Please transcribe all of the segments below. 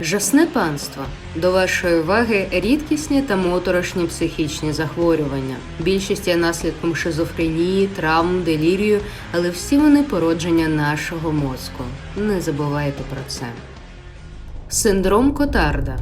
Жасне панство до вашої уваги рідкісні та моторошні психічні захворювання. Більшість є наслідком шизофренії, травм, делірію, але всі вони породження нашого мозку. Не забувайте про це. Синдром Котарда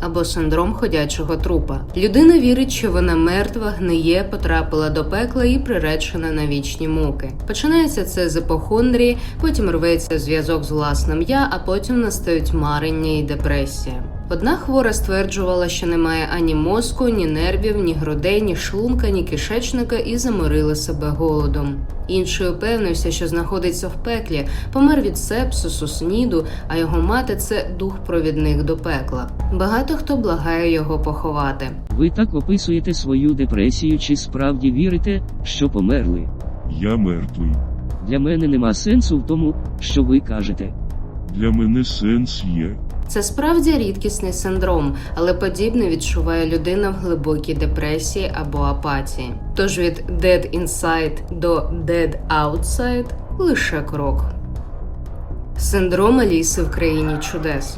або синдром ходячого трупа. Людина вірить, що вона мертва, гниє, потрапила до пекла і приречена на вічні муки. Починається це з епохондрії, потім рветься зв'язок з власним я, а потім настають марення і депресія. Одна хвора стверджувала, що немає ані мозку, ні нервів, ні грудей, ні шлунка, ні кишечника і заморила себе голодом. Інший упевнився, що знаходиться в пеклі, помер від сепсису, сніду, а його мати це дух провідник до пекла. Багато хто благає його поховати. Ви так описуєте свою депресію, чи справді вірите, що померли? Я мертвий. Для мене нема сенсу в тому, що ви кажете. Для мене сенс є. Це справді рідкісний синдром, але подібне відчуває людина в глибокій депресії або апатії. Тож від dead inside до dead outside лише крок. Синдром Аліси в країні чудес.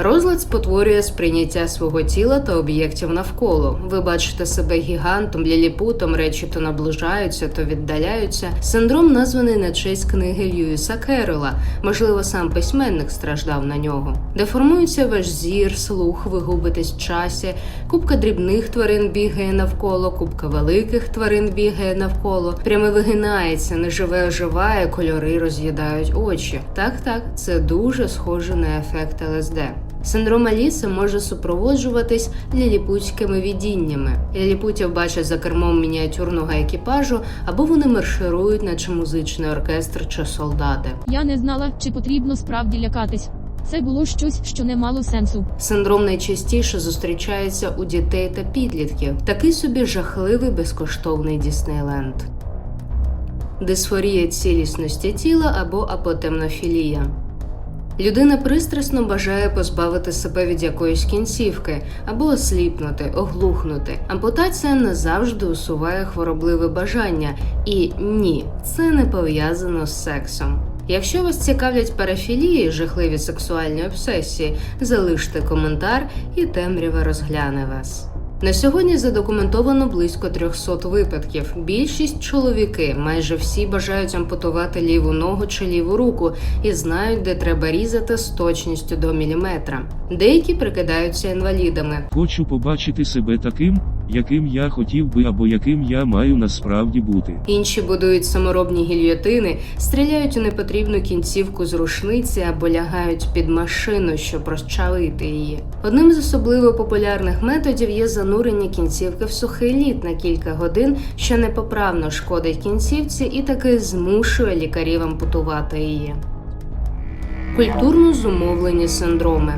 Розлад спотворює сприйняття свого тіла та об'єктів навколо. Ви бачите себе гігантом, ліліпутом, речі то наближаються, то віддаляються. Синдром названий на честь книги Льюіса Керрола. Можливо, сам письменник страждав на нього. Деформується ваш зір, слух, ви губитесь в часі. Купка дрібних тварин бігає навколо, купка великих тварин бігає навколо. Пряме вигинається, неживе оживає, кольори роз'їдають очі. Так, так, це дуже схоже на ефект ЛСД. Синдром Аліси може супроводжуватись ліліпутськими видіннями. Ліліпутів бачать за кермом мініатюрного екіпажу, або вони марширують, наче музичний оркестр чи солдати. Я не знала, чи потрібно справді лякатись. Це було щось, що не мало сенсу. Синдром найчастіше зустрічається у дітей та підлітків. Такий собі жахливий безкоштовний Діснейленд. Дисфорія цілісності тіла або апотемнофілія. Людина пристрасно бажає позбавити себе від якоїсь кінцівки або осліпнути, оглухнути. Ампутація назавжди усуває хворобливе бажання, і ні, це не пов'язано з сексом. Якщо вас цікавлять парафілії, жахливі сексуальні обсесії, залиште коментар і темрява розгляне вас. На сьогодні задокументовано близько 300 випадків. Більшість чоловіки, майже всі бажають ампутувати ліву ногу чи ліву руку і знають, де треба різати з точністю до міліметра. Деякі прикидаються інвалідами. Хочу побачити себе таким, яким я хотів би або яким я маю насправді бути. Інші будують саморобні гільйотини, стріляють у непотрібну кінцівку з рушниці або лягають під машину, щоб розчавити її. Одним з особливо популярних методів є занурення кінцівки в сухий лід на кілька годин, що непоправно шкодить кінцівці і таки змушує лікарів ампутувати її. Культурно зумовлені синдроми.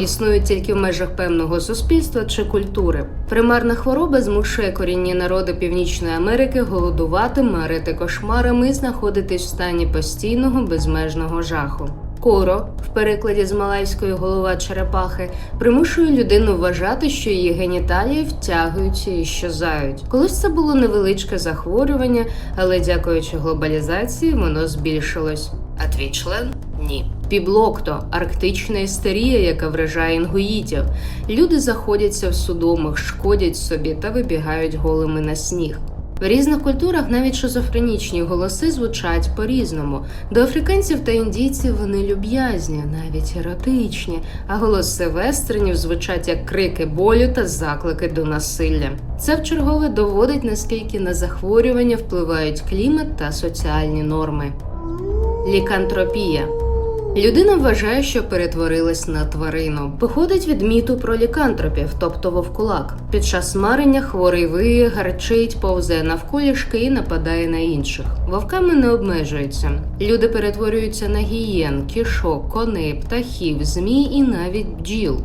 Існують тільки в межах певного суспільства чи культури. Примарна хвороба змушує корінні народи Північної Америки голодувати, марити кошмарами і знаходитись в стані постійного безмежного жаху. Коро, в перекладі з малайської голова черепахи, примушує людину вважати, що її геніталії втягуються і щезають. Колись це було невеличке захворювання, але дякуючи глобалізації воно збільшилось. А твій член ні. Піблокто арктична істерія, яка вражає інгуїтів. Люди заходяться в судомах, шкодять собі та вибігають голими на сніг. В різних культурах навіть шизофренічні голоси звучать по-різному. До африканців та індійців вони люб'язні, навіть еротичні, а голоси вестернів звучать як крики болю та заклики до насилля. Це вчергове доводить наскільки на захворювання впливають клімат та соціальні норми. Лікантропія. Людина вважає, що перетворилась на тварину. Походить від міту про лікантропів, тобто вовкулак. Під час марення хворий виє, гарчить, повзає навколішки і нападає на інших. Вовками не обмежуються. Люди перетворюються на гієн, кішок, коней, птахів, змій і навіть бджіл.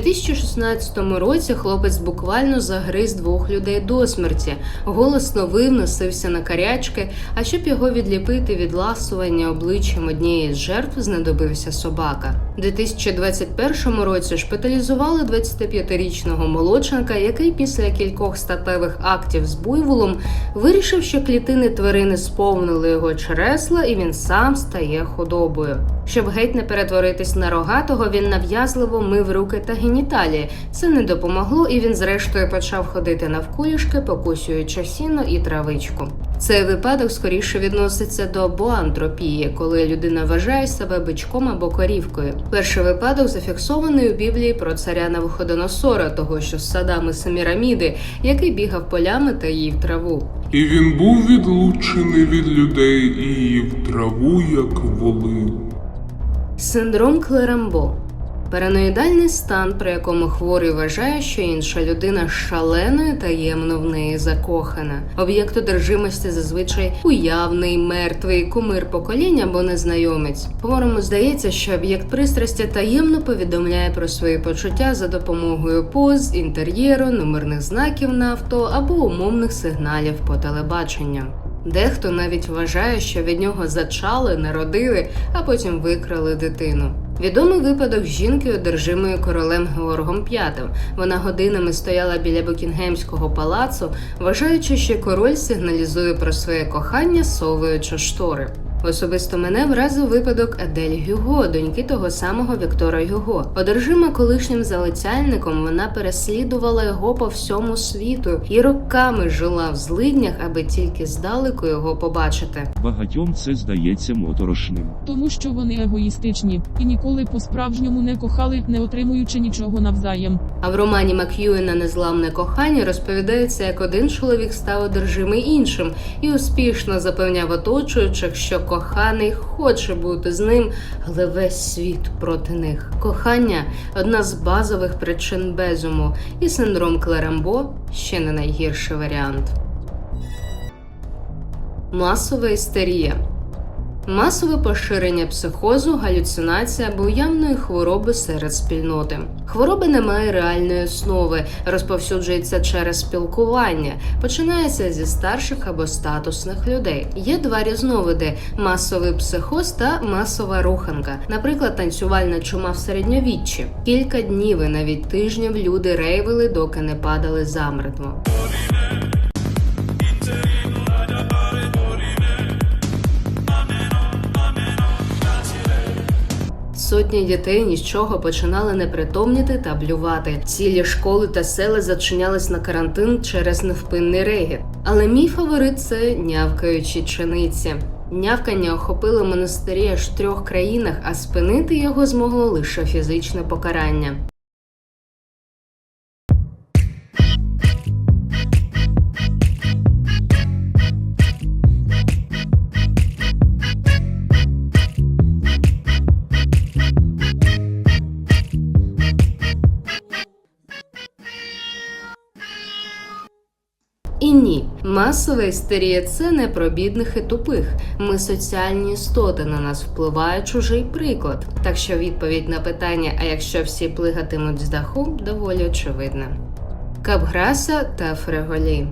2016 році хлопець буквально загриз двох людей до смерті, голосно вив, носився на карячки. А щоб його відліпити від ласування обличчям однієї з жертв, знадобився собака. У 2021 році шпиталізували 25-річного молодшенка, який після кількох статевих актів з буйволом вирішив, що клітини тварини сповнили його чересла, і він сам стає худобою. Щоб геть не перетворитись на рогатого, він нав'язливо мив руки та геніталії. Це не допомогло, і він зрештою почав ходити навколішки, покусюючи сіно і травичку. Цей випадок скоріше відноситься до боантропії, коли людина вважає себе бичком або корівкою. Перший випадок зафіксований у Біблії про царя Навуходоносора, того що з садами Семіраміди, який бігав полями та їв траву. І він був відлучений від людей і їв траву, як воли. Синдром Клерамбо параноїдальний стан, при якому хворий вважає, що інша людина шалено і таємно в неї закохана. Об'єкт одержимості зазвичай уявний, мертвий, кумир покоління або незнайомець. Хворому здається, що об'єкт пристрасті таємно повідомляє про свої почуття за допомогою поз, інтер'єру, номерних знаків на авто або умовних сигналів по телебаченню. Дехто навіть вважає, що від нього зачали, народили, а потім викрали дитину. Відомий випадок жінки, одержимої королем Георгом V. Вона годинами стояла біля Букінгемського палацу, вважаючи, що король сигналізує про своє кохання, совуючи штори. Особисто мене вразив випадок Адель Гюго, доньки того самого Віктора Гюго. Одержима колишнім залицяльником, вона переслідувала його по всьому світу і роками жила в злиднях, аби тільки здалеку його побачити. Багатьом це здається моторошним. Тому що вони егоїстичні і ніколи по-справжньому не кохали, не отримуючи нічого навзаєм. А в романі Мак'юена Незламне кохання розповідається, як один чоловік став одержимий іншим і успішно запевняв оточуючих, що коханий хоче бути з ним, але весь світ проти них. Кохання одна з базових причин безуму, і синдром Клерамбо ще не найгірший варіант. Масова істерія. Масове поширення психозу, галюцинація або уявної хвороби серед спільноти. Хвороби не має реальної основи, розповсюджується через спілкування, починається зі старших або статусних людей. Є два різновиди: масовий психоз та масова руханка, наприклад, танцювальна чума в середньовіччі. Кілька днів і навіть тижнів люди рейвили, доки не падали замертво. Сотні дітей ні з чого починали непритомніти та блювати. Цілі школи та села зачинялись на карантин через невпинний регіт. Але мій фаворит це нявкаючі чиниці. Нявкання охопило монастирі аж в трьох країнах, а спинити його змогло лише фізичне покарання. Масова істерія це не про бідних і тупих. Ми соціальні істоти, на нас впливає чужий приклад. Так що відповідь на питання, а якщо всі плигатимуть з даху, доволі очевидна. Капграса та Фреголі.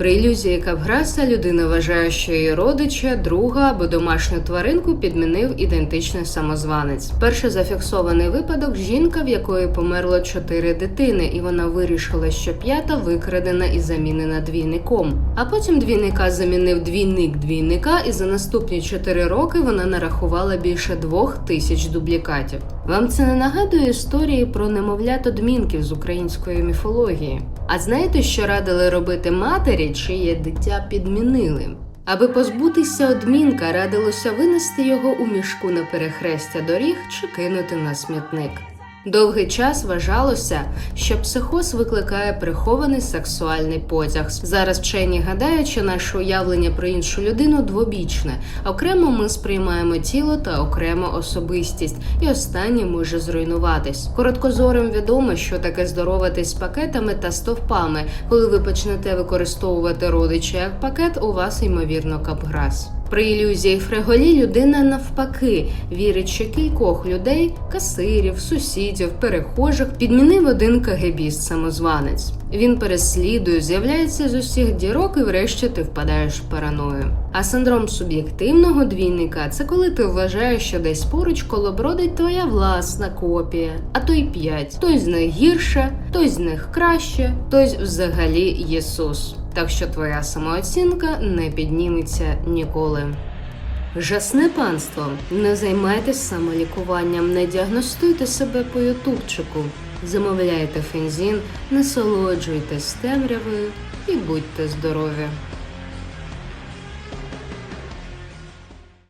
При ілюзії Капграса людина вважає, що її родича, друга або домашню тваринку підмінив ідентичний самозванець. Перший зафіксований випадок жінка, в якої померло чотири дитини, і вона вирішила, що п'ята викрадена і замінена двійником. А потім двійника замінив двійник двійника, і за наступні чотири роки вона нарахувала більше двох тисяч дублікатів. Вам це не нагадує історії про немовлят одмінків з української міфології? А знаєте, що радили робити матері, чиє дитя підмінили? Аби позбутися одмінка, радилося винести його у мішку на перехрестя доріг чи кинути на смітник. Довгий час вважалося, що психоз викликає прихований сексуальний потяг. Зараз вчені гадають, що наше уявлення про іншу людину двобічне. Окремо ми сприймаємо тіло та окремо особистість, і останнє може зруйнуватись. Короткозорим відомо, що таке здороватись з пакетами та стовпами. Коли ви почнете використовувати родича як пакет, у вас ймовірно капграс. При ілюзії Фреголі людина навпаки вірить, що кількох людей, касирів, сусідів, перехожих підмінив один кагебіст самозванець. Він переслідує, з'являється з усіх дірок, і врешті ти впадаєш в параною. А синдром суб'єктивного двійника це коли ти вважаєш, що десь поруч колобродить твоя власна копія, а то й п'ять. Той з них гірше, той з них краще, той взагалі Єсус. Так що твоя самооцінка не підніметься ніколи. Жасне панство, не займайтесь самолікуванням, не діагностуйте себе по ютубчику, замовляйте фензін, насолоджуйтесь темрявою і будьте здорові.